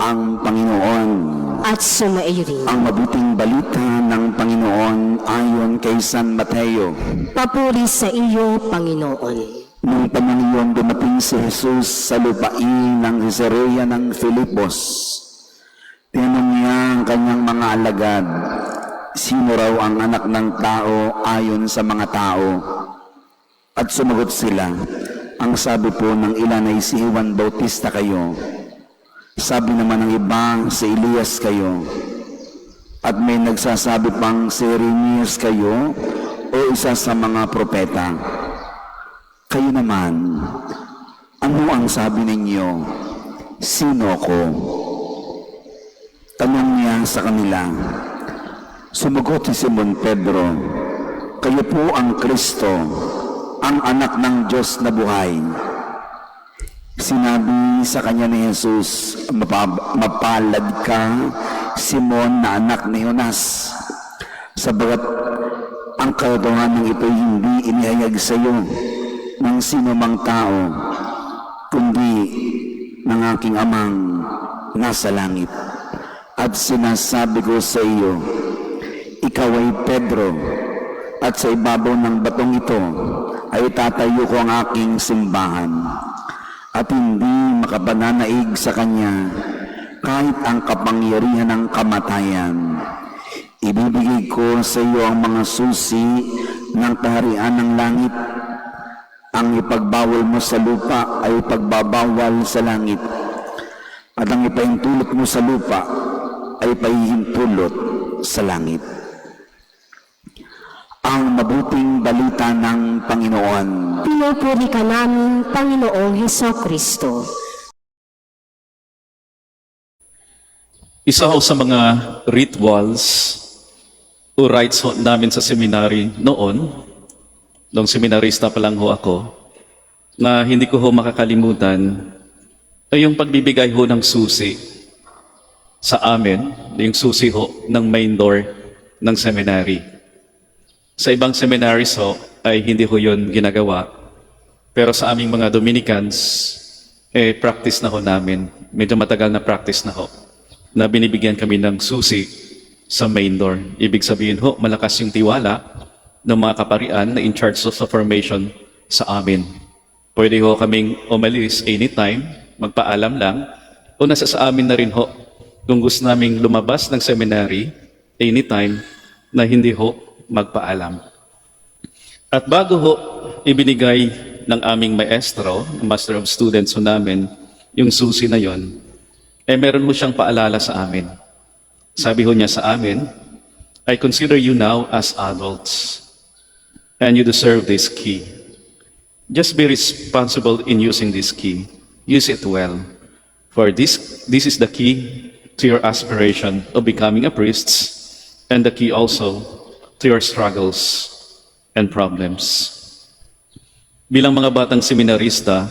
ang Panginoon. at sumaiyo rin. Ang mabuting balita ng Panginoon ayon kay San Mateo. Papuri sa iyo, Panginoon. Nung panahon dumating si Jesus sa lupain ng Caesarea ng Filipos. Tinanong niya ang kanyang mga alagad, sino raw ang anak ng tao ayon sa mga tao? At sumagot sila, ang sabi po ng ilan ay si Juan Bautista kayo. Sabi naman ng iba, si Elias kayo. At may nagsasabi pang si Jeremias kayo o isa sa mga propeta. Kayo naman, ano ang sabi ninyo? Sino ko? Tanong niya sa kanila. Sumagot si Simon Pedro, Kayo po ang Kristo, ang anak ng Diyos na buhay. Sinabi sa kanya ni Jesus, "Mapab- Mapalad ka, Simon na anak ni Jonas, sabagat ang katotohanan ito hindi inihayag sa iyo ng sino mang tao, kundi ng aking amang nasa langit. At sinasabi ko sa iyo, ikaw ay Pedro, at sa ibabaw ng batong ito ay tatayo ko ang aking simbahan, at hindi makapananaig sa kanya kahit ang kapangyarihan ng kamatayan. Ibibigay ko sa iyo ang mga susi ng kaharian ng langit. Ang ipagbawal mo sa lupa ay pagbabawal sa langit. At ang ipahintulot mo sa lupa ay pahihintulot sa langit. Ang mabuting balita ng Panginoon. Pinupuri ka namin, Panginoong Heso Kristo. Isa ho sa mga rituals o rites ho namin sa seminary noon, nung seminarista pa lang ho ako, na hindi ko ho makakalimutan, ay yung pagbibigay ho ng susi sa amin, yung susi ho ng main door ng seminary. Sa ibang seminaries ho, ay hindi ho yun ginagawa. Pero sa aming mga Dominicans, eh, practice na ho namin. Medyo matagal na practice na ho na binibigyan kami ng susi sa main door. Ibig sabihin ho, malakas yung tiwala ng mga kaparian na in charge of sa formation sa amin. Pwede ho kaming umalis anytime, magpaalam lang, o nasa sa amin na rin ho, kung gusto naming lumabas ng seminary, anytime, na hindi ho magpaalam. At bago ho ibinigay ng aming maestro, Master of Students ho namin, yung susi na yon, eh meron mo siyang paalala sa amin. Sabi ho niya sa amin, I consider you now as adults and you deserve this key. Just be responsible in using this key. Use it well. For this, this is the key to your aspiration of becoming a priest and the key also to your struggles and problems. Bilang mga batang seminarista,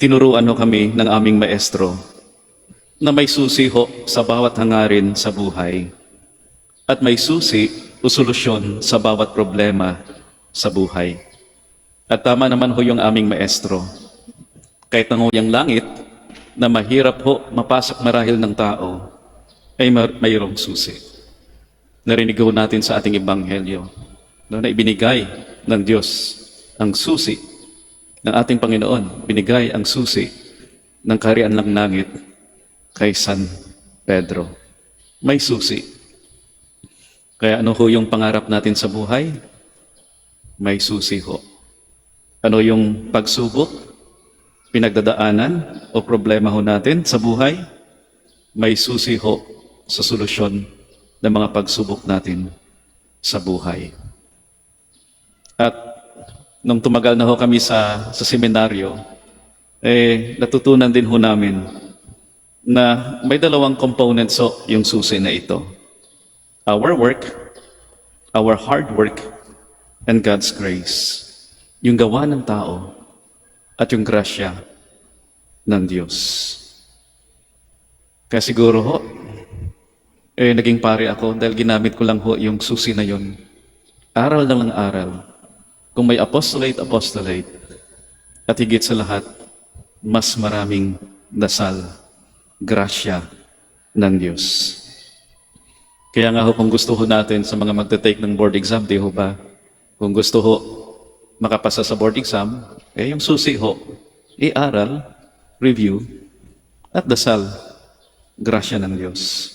tinuruan ho kami ng aming maestro na may susi ho sa bawat hangarin sa buhay at may susi o solusyon sa bawat problema sa buhay. At tama naman ho yung aming maestro. Kahit ang huyang langit na mahirap ho mapasok marahil ng tao, ay mayroong susi. Narinig natin sa ating ebanghelyo no, na ibinigay ng Diyos ang susi ng ating Panginoon. Binigay ang susi ng kaharian ng langit kay San Pedro. May susi. Kaya ano ho yung pangarap natin sa buhay? May susi ho. Ano yung pagsubok, pinagdadaanan o problema ho natin sa buhay? May susi ho sa solusyon ng mga pagsubok natin sa buhay. At nung tumagal na ho kami sa, sa seminaryo, eh, natutunan din ho namin na may dalawang components ho yung susi na ito. Our work, our hard work, and God's grace. Yung gawa ng tao at yung grasya ng Diyos. Kaya siguro ho, eh, naging pare ako dahil ginamit ko lang ho yung susi na yun. Aral lang ng aral. Kung may apostolate, apostolate. At higit sa lahat, mas maraming dasal grasya ng Diyos. Kaya nga ho, kung gusto ho natin sa mga magte-take ng board exam, di ho ba? Kung gusto ho makapasa sa board exam, eh yung susi ho, i-aral, review, at dasal, grasya ng Diyos.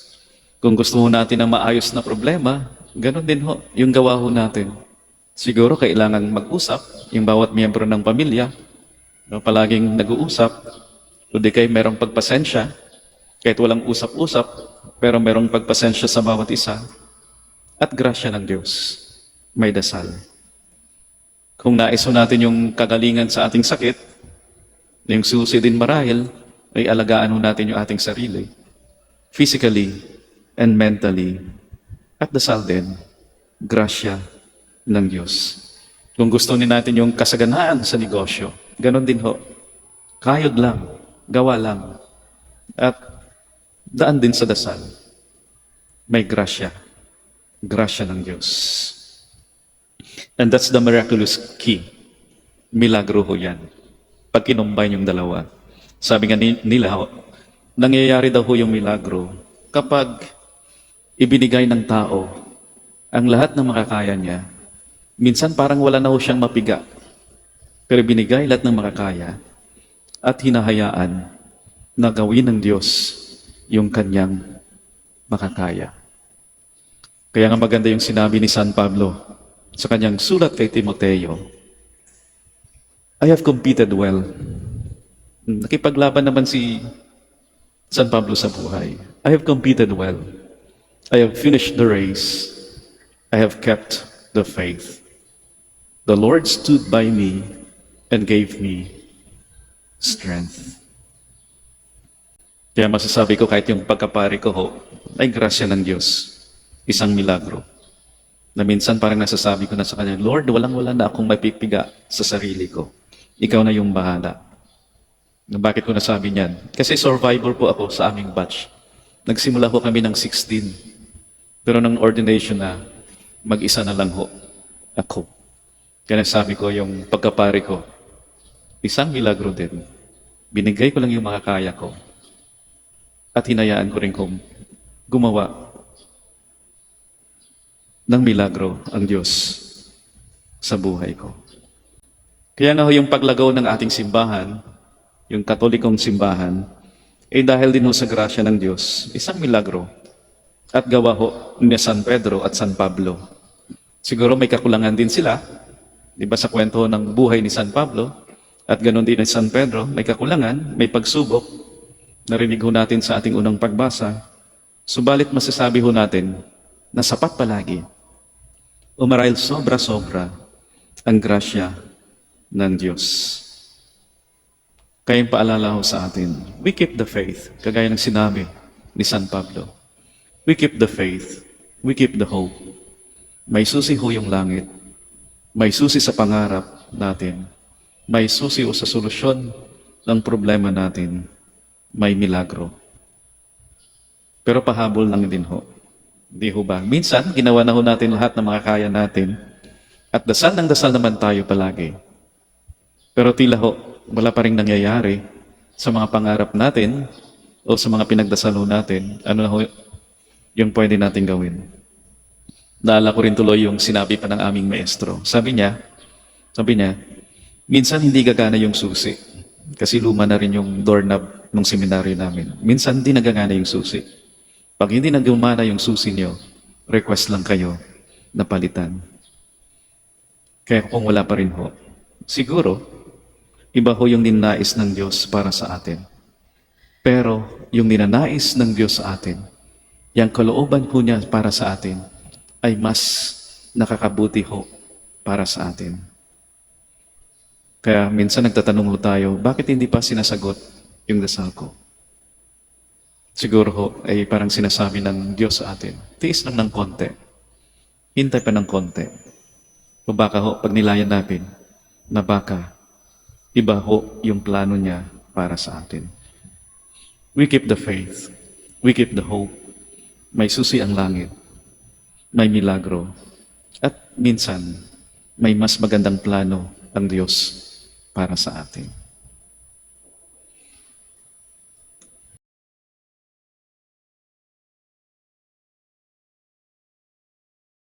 Kung gusto ho natin ng maayos na problema, ganun din ho, yung gawa ho natin. Siguro kailangan mag-usap, yung bawat miyembro ng pamilya, no, palaging nag-uusap, kundi kayo merong pagpasensya, kahit walang usap-usap, pero merong pagpasensya sa bawat isa, at grasya ng Diyos, may dasal. Kung nais natin yung kagalingan sa ating sakit, yung susi din marahil, ay alagaan natin yung ating sarili. Physically and mentally. At dasal din, grasya ng Diyos. Kung gusto ni natin yung kasaganaan sa negosyo, ganon din ho. Kayod lang, gawa lang. At daan din sa dasal. May grasya. Grasya ng Diyos. And that's the miraculous key. Milagro ho yan. Pag kinumbine yung dalawa. Sabi nga ni- nila, ho, nangyayari daw ho yung milagro kapag ibinigay ng tao ang lahat ng makakaya niya. Minsan parang wala na ho siyang mapiga. Pero binigay lahat ng makakaya at hinahayaan na gawin ng Diyos yung kanyang makakaya. Kaya nga maganda yung sinabi ni San Pablo sa kanyang sulat kay Timoteo, I have competed well. Nakipaglaban naman si San Pablo sa buhay. I have competed well. I have finished the race. I have kept the faith. The Lord stood by me and gave me strength. Kaya masasabi ko kahit yung pagkapari ko ho, ay grasya ng Diyos. Isang milagro. Na minsan parang nasasabi ko na sa kanya, Lord, walang-wala na akong mapipiga sa sarili ko. Ikaw na yung bahala. Na Bakit ko nasabi niyan? Kasi survivor po ako sa aming batch. Nagsimula ho kami ng 16. Pero nang ordination na, mag-isa na lang ho ako. Kaya sabi ko, yung pagkapari ko, isang milagro din. Binigay ko lang yung makakaya ko. At hinayaan ko rin kong gumawa ng milagro ang Diyos sa buhay ko. Kaya nga ho yung paglagaw ng ating simbahan, yung katolikong simbahan, eh dahil din ho sa grasya ng Diyos, isang milagro. At gawa ho ni San Pedro at San Pablo. Siguro may kakulangan din sila, di ba sa kwento ng buhay ni San Pablo, at ganon din ni San Pedro, may kakulangan, may pagsubok, narinig ho natin sa ating unang pagbasa, subalit masasabi ho natin na sapat palagi, o marahil sobra-sobra ang grasya ng Diyos. Kaya yung paalala ho sa atin, we keep the faith, kagaya ng sinabi ni San Pablo. We keep the faith, we keep the hope. May susi ho yung langit, may susi sa pangarap natin, may susi o sa solusyon ng problema natin, may milagro. Pero pahabol lang din ho. Di ho ba? Minsan, ginawa na ho natin lahat ng mga kaya natin. At dasal ng dasal naman tayo palagi. Pero tila ho, wala pa rin nangyayari sa mga pangarap natin o sa mga pinagdasal ho natin. Ano na ho yung pwede natin gawin? Naala ko rin tuloy yung sinabi pa ng aming maestro. Sabi niya, sabi niya, minsan hindi gagana yung susi. Kasi luma na rin yung doorknob ng seminaryo namin. Minsan hindi nagagana yung susi. Pag hindi nagumana yung susi niyo, request lang kayo na palitan. Kaya kung wala pa rin ho, siguro, iba ho yung ninais ng Diyos para sa atin. Pero yung ninanais ng Diyos sa atin, yung kalooban ho niya para sa atin, ay mas nakakabuti ho para sa atin. Kaya minsan nagtatanong ho tayo, bakit hindi pa sinasagot yung dasal ko? Siguro ho, ay parang sinasabi ng Diyos sa atin, tiis lang ng konti. Hintay pa ng konti. O baka ho, pag nilayan natin, na baka iba ho yung plano niya para sa atin. We keep the faith. We keep the hope. May susi ang langit. May milagro. At minsan, may mas magandang plano ang Diyos para sa atin.